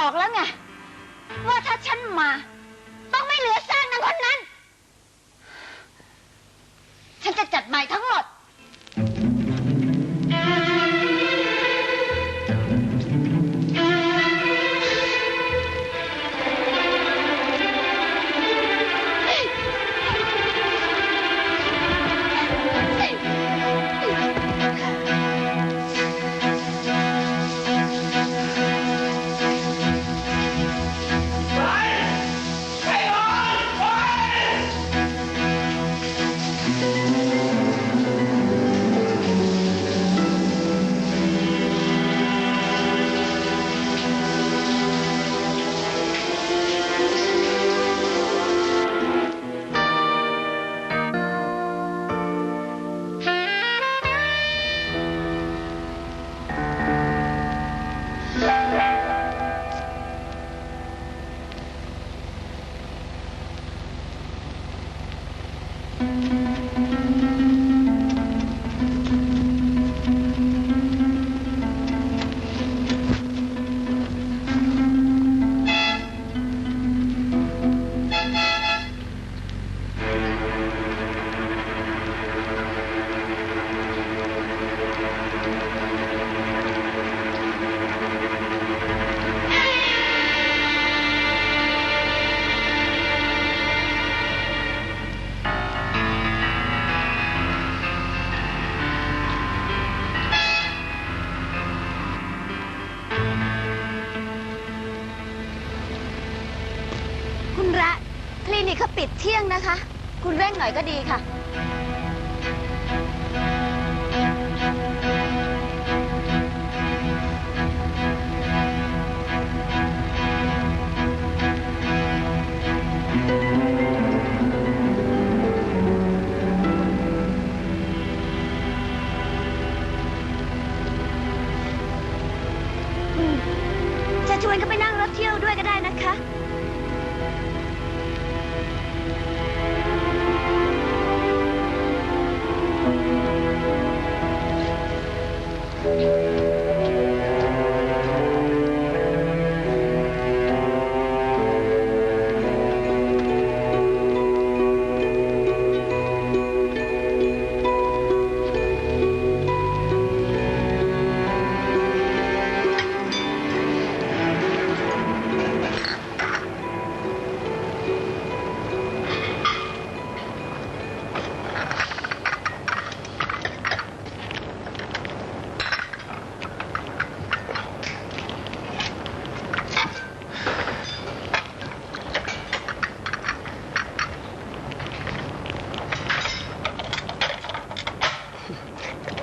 บอกแล้วไง ว่าถ้าฉันมา ต้องไม่เหลือซากนางคนนั้น ฉันจะจัดใหม่ทั้ง ปิดเที่ยงนะคะ คุณเร่งหน่อยก็ดีค่ะจะ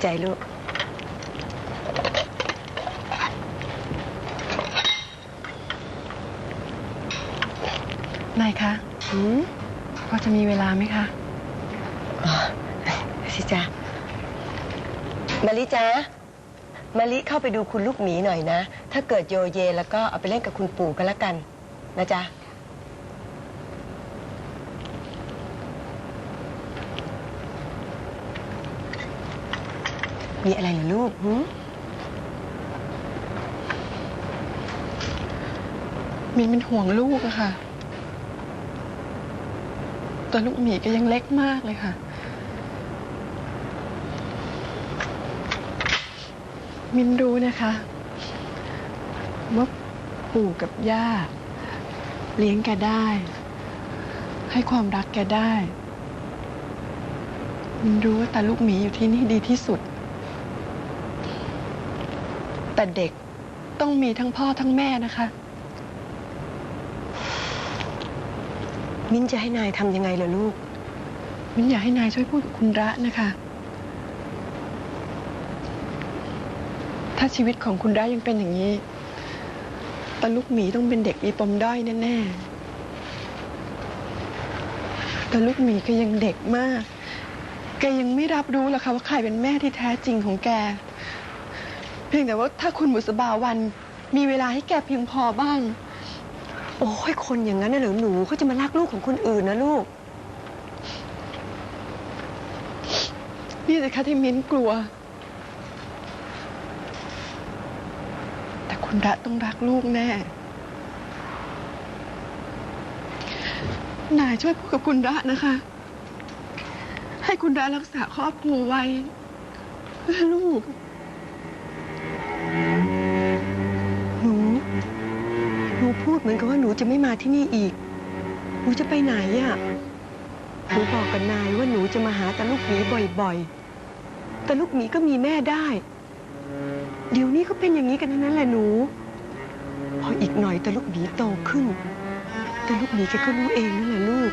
ใจลูก นายคะหืมพอจะมีเวลาไหมคะอ๋อสิจ๊ะมะลิจ๊ะมะลิเข้าไปดูคุณลูกหมีหน่อยนะ ถ้าเกิดโยเยแล้วก็เอาไปเล่นกับคุณปู่กันละกันนะจ๊ะ มีอะไรเหรอลูกมมินเป็นห่วงลูกอะค่ะแต่ลูกหมีก็ยังเล็กมากเลยค่ะ มินรู้นะคะว่าปู่กับย่า เลี้ยงแกได้ ให้ความรักแกได้ มินรู้ว่าต่ลูกหมีอยู่ที่นี่ดีที่สุด แต่เด็กต้องมีทั้งพ่อทั้งแม่นะคะ มิ้นจะให้นายทำยังไงเหรอลูก มินอยากให้นายช่วยพูดกับคุณระนะคะ ถ้าชีวิตของคุณระยังเป็นอย่างนี้ตาลูกหมีต้องเป็นเด็กมีปมด้อยแน่ๆแต่ลูกหมีก็ยังเด็กมาก แกยังไม่รับรู้หรอกค่ะว่าใครเป็นแม่ที่แท้จริงของแก เพียงแต่ว่าถ้าคุณบุษบาวัน มีเวลาให้แกเพียงพอบ้าง โอ้ยคนอย่างนั้นน่ะเหรือหนูเขาจะมารักลูกของคนอื่นนะลูก นี่สิคะที่มิ้นกลัว แต่คุณระต้องรักลูกแน่ นายช่วยพูดกับคุณระนะคะ ให้คุณรักรักษาครอบครัวไว้เพื่อลูก ดเหมือนกับว่าหนูจะไม่มาที่นี่อีก หนูจะไปไหนอะ่ะหนูบอกกับนายว่าหนูจะมาหาตาลูกหมีบ่อยๆ แต่ลูกหมีก็มีแม่ได้ เดี๋ยวนี้ก็เป็นอย่างนี้กันทั้งนั้นแหละหนู พออีกหน่อยตาลูกหมีโตขึ้นตาลูกหมีแกก็รู้เองนั่นแหละลูก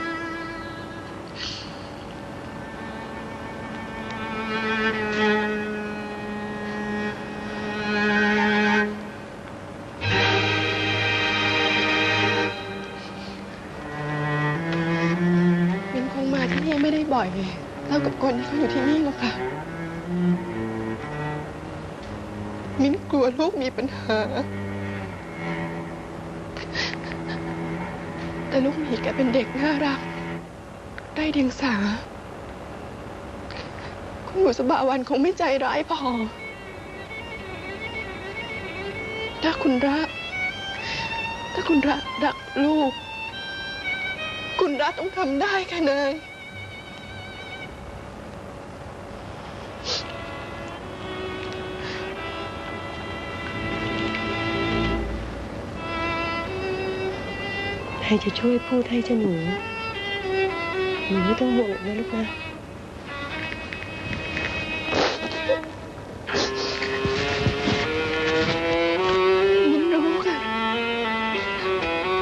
บ่อยเท่ากับคนที่เขาอยู่ที่นี่หรอกค่ะ มินกลัวลูกมีปัญหา แต่ลูกหมีแกเป็นเด็กน่ารัก ได้เดียงสา คุณบุษบาวันคงไม่ใจร้ายพอ ถ้าคุณรัก ถ้าคุณรักรักลูก คุณรัฐต้องทำได้ค่ะนาย ใครจะช่วยพูดให้เจ้าหนูหนูไม่ต้องห่วงนะลูกนะมันรู้ค่ะ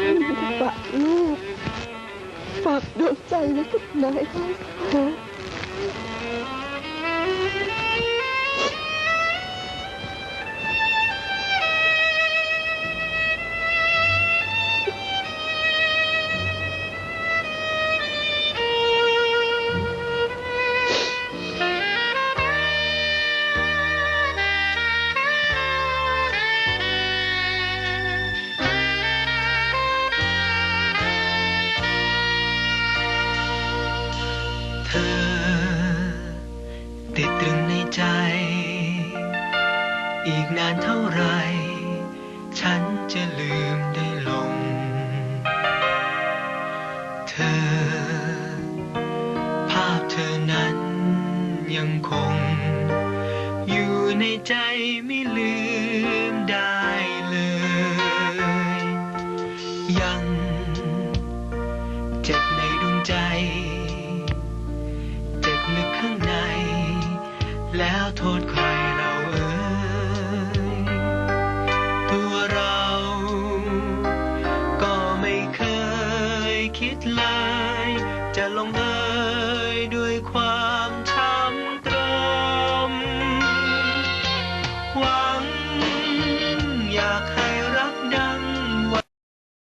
มินจะฝากลูกฝากดวงใจไว้กับนายได้ อีกนานเท่าไร ฉันจะลืมได้ลง เธอ ภาพเธอนั้นยังคง อยู่ในใจไม่ลืม ก็ไ